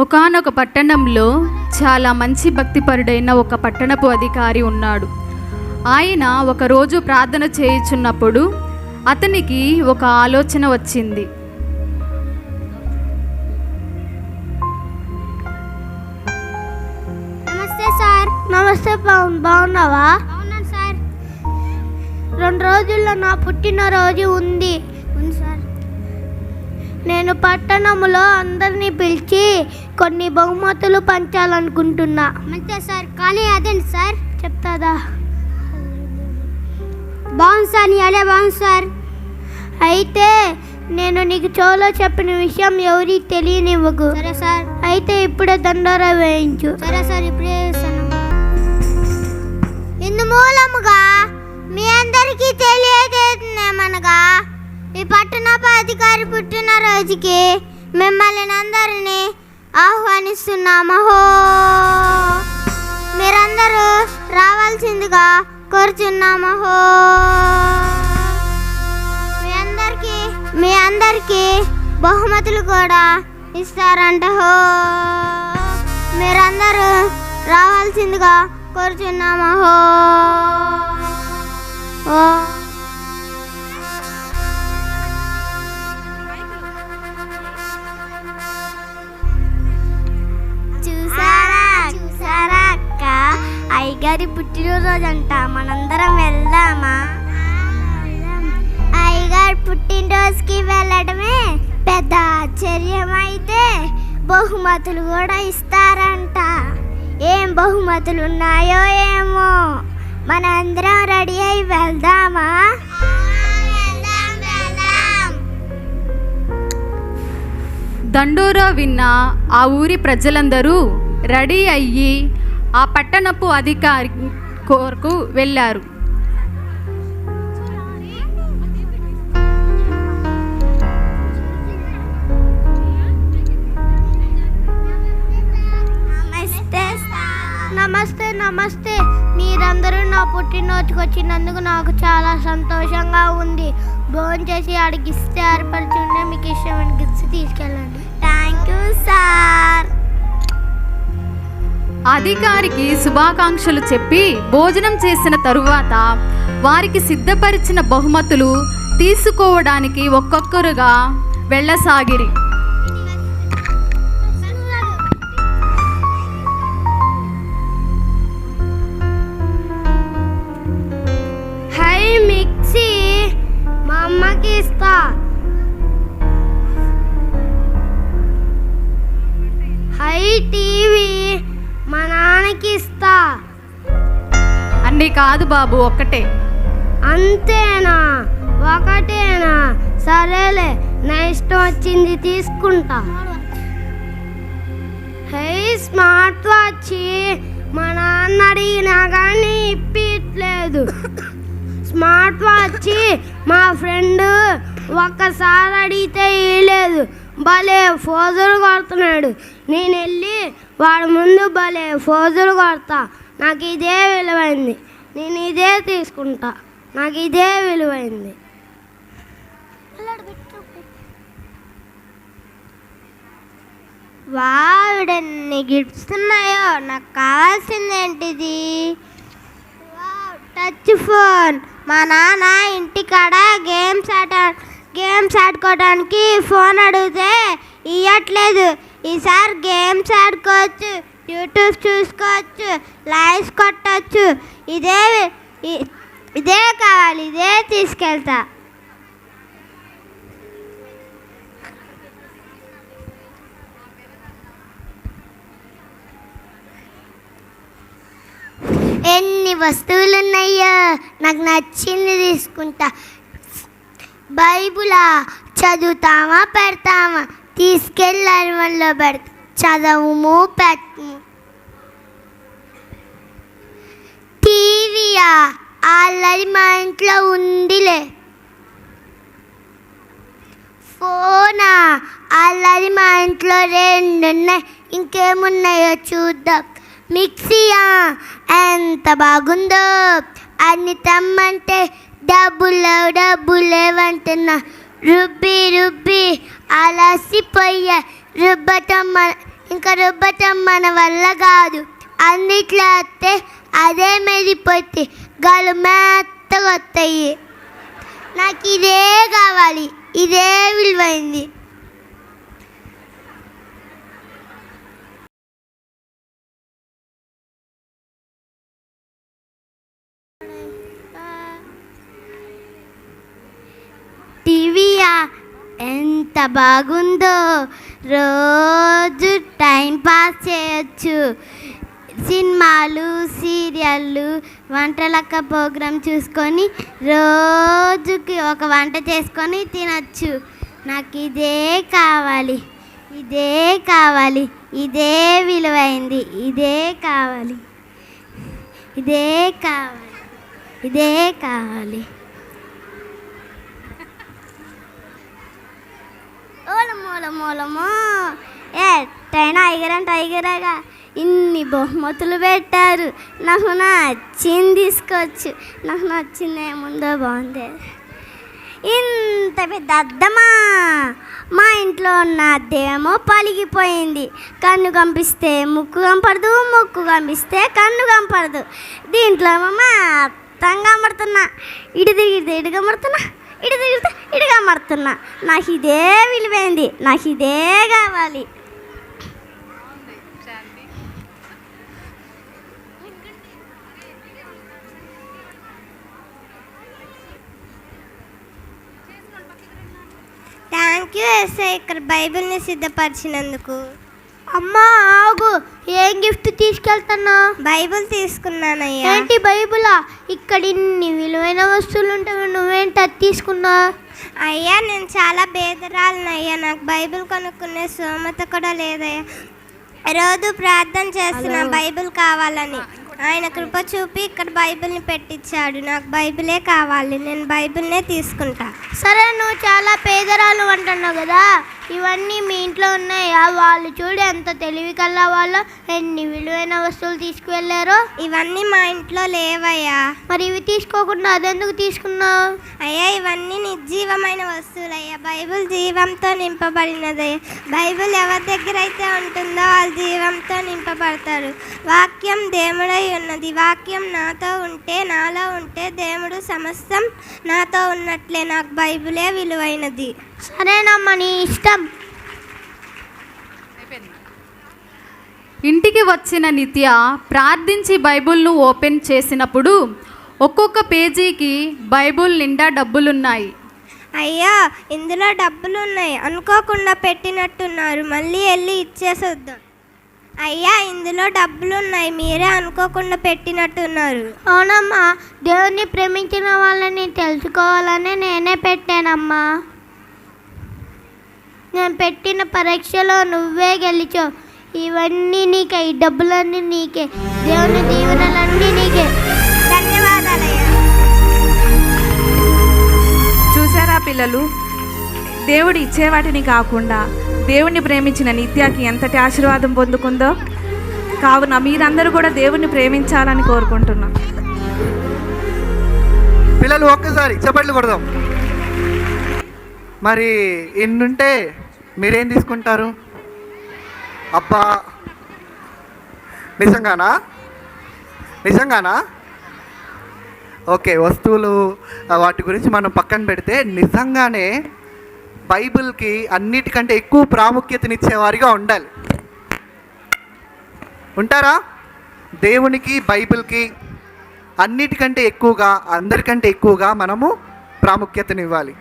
ఒకానొక పట్టణంలో చాలా మంచి భక్తిపరుడైన ఒక పట్టణపు అధికారి ఉన్నాడు. ఆయన ఒకరోజు ప్రార్థన చేయుచున్నప్పుడు అతనికి ఒక ఆలోచన వచ్చింది. నమస్తే సార్. నమస్తే బాగున్నావా? సార్. రెండు రోజుల్లో నా పుట్టినరోజు ఉంది. ఉంది సార్. నేను పట్టణంలో అందరినీ పిలిచి కొన్ని బహుమతులు పంచాలనుకుంటున్నా. మంచిదే సార్? కానీ అదేంటి సార్? చెప్తాదా? బాగుంది సార్ నీ అదే బాగుంది సార్. అయితే నేను నీకు చోలో చెప్పిన విషయం ఎవరికి తెలియనివ్వకు. సరే సార్. అయితే ఇప్పుడే దండోరా వేయించు. సరే సార్ ఇప్పుడే ఇందు మూలముగా మీ అందరికీ తెలియజేస్తుందేమనగా ఈ పట్టణపు అధికారి పుట్టినరోజుకి మిమ్మల్ని అందరినీ ఆహ్వానిస్తున్నామహో మీరందరూ రావాల్సిందిగా కోరుచున్నామహో మీ అందరికీ మీ అందరికీ బహుమతులు కూడా ఇస్తారంట. హో! మీరందరూ రావాల్సిందిగా కోరుచున్నామహో ఓ! అయ్యగారి పుట్టినరోజు అంట మనందరం వెళ్దామా? అయ్యగారు పుట్టినరోజుకి వెళ్ళడమే పెద్ద ఆశ్చర్యం అయితే బహుమతులు కూడా ఇస్తారంట. ఏం బహుమతులు ఉన్నాయో ఏమో. మనందరం రెడీ అయి వెళ్దామా? దండోరా విన్న ఆ ఊరి ప్రజలందరూ రెడీ అయ్యి ఆ పట్టణపు అధికారి కోరకు వెళ్ళారు. నమస్తే నమస్తే నమస్తే. మీరందరూ నా పుట్టినరోజుకి వచ్చినందుకు నాకు చాలా సంతోషంగా ఉంది. భోజనం చేసి ఆడికి ఇస్తే ఏర్పడుతుంటే మీకు ఇష్టమైన గిఫ్ట్స్ తీసుకెళ్ళండి. థ్యాంక్ యూ సార్ అధికారికి శుభాకాంక్షలు చెప్పి భోజనం చేసిన తరువాత వారికి సిద్ధపరిచిన బహుమతులు తీసుకోవడానికి ఒక్కొక్కరుగా వెళ్ళసాగిరి. నాన్నకి ఇస్తా అన్నీ కాదు బాబు ఒక్కటే. అంతేనా? ఒకటేనా? సరేలే నా ఇష్టం వచ్చింది తీసుకుంటా. Hey smart watch. మా నాన్న అడిగినా కానీ ఇప్పించలేదు స్మార్ట్ వాచ్ మా ఫ్రెండ్ ఒక్కసారి అడిగితే ఇవ్వలేదు భలే ఫోజులు కొడుతున్నాడు. నేను వెళ్ళి వాడు ముందు భలే ఫోజులు కొడతా. నాకు ఇదే విలువైంది. నేను ఇదే తీసుకుంటా. నాకు ఇదే విలువైంది. వావిడన్ని గిఫ్ట్స్ ఉన్నాయో నాకు కావాల్సింది ఏంటిది? టచ్ ఫోన్ మా నాన్న ఇంటికాడ గేమ్స్ ఆట గేమ్స్ ఆడుకోవడానికి ఫోన్ అడిగితే ఇవ్వట్లేదు ఈసారి గేమ్స్ ఆడుకోవచ్చు యూట్యూబ్ చూసుకోవచ్చు లైవ్స్ కొట్టచ్చు. ఇదే ఇదే కావాలి ఇదే తీసుకెళ్తా. ఎన్ని వస్తువులు ఉన్నాయో నాకు నచ్చింది తీసుకుంటా. బైబులా చదువుతామా పెడతామా? తీసుకెళ్ళి అరవల్లో పెడతా చదవము పెట్టము. టీవీయా ఆల్రెడీ మా ఇంట్లో ఉందిలే. ఫోనా ఆల్రెడీ మా ఇంట్లో రెండు ఉన్నాయి ఇంకేమున్నాయో చూద్దాం. మిక్సీయా ఎంత బాగుందో. అన్ని తమ్మంటే డబ్బులు లేవు డబ్బులు లేవంటున్నా రుబ్బి రుబ్బి అలసిపోయా రుబ్బటం మన ఇంకా రుబ్బటం మన వల్ల కాదు. అన్నిట్లో వస్తే అదే మెరిపోతే గాలు మెత్తగా వస్తాయి. నాకు ఇదే కావాలి. ఇదే విలువైంది. ఎంత బాగుందో రోజు టైం పాస్ చేయొచ్చు. సినిమాలు సీరియళ్ళు వంటలక్క ప్రోగ్రాం చూసుకొని రోజుకి ఒక వంట చేసుకొని తినచ్చు. నాకు ఇదే కావాలి ఇదే కావాలి ఇదే విలువైంది ఇదే కావాలి ఇదే కావాలి ఇదే కావాలి. ఓలమూలమూలము ఏ టైగర్ టైగరగా ఇన్ని బహుమతులు పెట్టారు. నాకు నచ్చింది తీసుకోవచ్చు నాకు నచ్చింది ఏముందో బాగుంది. ఇంత పెద్ద అద్దమా? మా ఇంట్లో ఉన్న అద్దేమో పలిగిపోయింది. కన్ను కంపిస్తే ముక్కు కంపడదు ముక్కు కంపిస్తే కన్ను కంపడదు. దీంట్లో ఏమో మొత్తం కనబడుతున్నా. ఇటు తిరిగితే ఇటు కనబడుతున్నా. ఇటు తిరుగుతా ఇటు కనబడుతున్నా నాకు ఇదే విలువైంది. నాకు ఇదే కావాలి. థ్యాంక్ యూ ఎస్ఐ ఇక్కడ బైబిల్ని సిద్ధపరిచినందుకు. అమ్మా ఆగు. ఏం గిఫ్ట్ తీసుకెళ్తున్నా? బైబిల్ తీసుకున్నానయ్యా. ఏంటి బైబులా? ఇక్కడ ఇన్ని విలువైన వస్తువులు ఉంటాయి నువ్వేంటి అది తీసుకున్నా? అయ్యా నేను చాలా బేదరాలనయ్యా. నాకు బైబిల్ కొనుక్కునే స్తోమత కూడా లేదయ్యా. రోజు ప్రార్థన చేస్తున్నా బైబిల్ కావాలని. ఆయన కృప చూపి ఇక్కడ బైబిల్ని పెట్టించాడు. నాకు బైబిలే కావాలి. నేను బైబిల్నే తీసుకుంటా. సరే నువ్వు చాలా పేదరాలు అంటున్నావు కదా? ఇవన్నీ మీ ఇంట్లో ఉన్నాయా? వాళ్ళు చూడు ఎంత తెలివి కల్లా వాళ్ళు ఎన్ని విలువైన వస్తువులు తీసుకువెళ్ళారో. ఇవన్నీ మా ఇంట్లో లేవయ్యా. మరి ఇవి తీసుకోకుండా అదెందుకు తీసుకున్నావు? అయ్యా ఇవన్నీ నిర్జీవమైన వస్తువులయ్యా. బైబిల్ జీవంతో నింపబడినదయ్యా బైబిల్ ఎవరి దగ్గర అయితే ఉంటుందో వాళ్ళు జీవంతో నింపబడతారు. వాక్యం దేవుడై ఉన్నది. వాక్యం నాతో ఉంటే నాలో ఉంటే దేవుడు సమస్తం నాతో ఉన్నట్లే. నాకు బైబిలే విలువైనది. సరేనమ్మా నీ ఇష్టం. ఇంటికి వచ్చిన నిత్య ప్రార్థించి బైబిల్ను ఓపెన్ చేసినప్పుడు ఒక్కొక్క పేజీకి బైబిల్ నిండా డబ్బులున్నాయి. అయ్యా ఇందులో డబ్బులు ఉన్నాయి అనుకోకుండా పెట్టినట్టున్నారు. మళ్ళీ వెళ్ళి ఇచ్చేసొద్దాం. అయ్యా ఇందులో డబ్బులు ఉన్నాయి మీరే అనుకోకుండా పెట్టినట్టున్నారు. అవునమ్మా దేవుణ్ణి ప్రేమించిన వాళ్ళని తెలుసుకోవాలని నేనే పెట్టానమ్మా. నేను పెట్టిన పరీక్షలో నువ్వే గెలిచావు. ఇవన్నీ నీకే ఈ డబ్బులన్నీ నీకే. దేవుని దీవెనలన్నీ నీకే. ధన్యవాదాలయ్యా. చూసారా పిల్లలు? దేవుడు ఇచ్చే వాటిని కాకుండా దేవుణ్ణి ప్రేమించిన నిత్యాకి ఎంతటి ఆశీర్వాదం పొందుకుందో? కావున మీరందరూ కూడా దేవుణ్ణి ప్రేమించాలని కోరుకుంటున్నాం. పిల్లలు ఒక్కసారి చప్పట్లు కొడదాం. మరి ఇన్నుంటే మీరేం తీసుకుంటారు? అబ్బా! నిజంగానా? నిజంగానా? ఓకే వస్తువులు వాటి గురించి మనం పక్కన పెడితే నిజంగానే బైబిల్కి అన్నిటికంటే ఎక్కువ ప్రాముఖ్యతనిచ్చేవారిగా ఉండాలి. ఉంటారా? దేవునికి బైబిల్కి అన్నిటికంటే ఎక్కువగా అందరికంటే ఎక్కువగా మనము ప్రాముఖ్యతనివ్వాలి.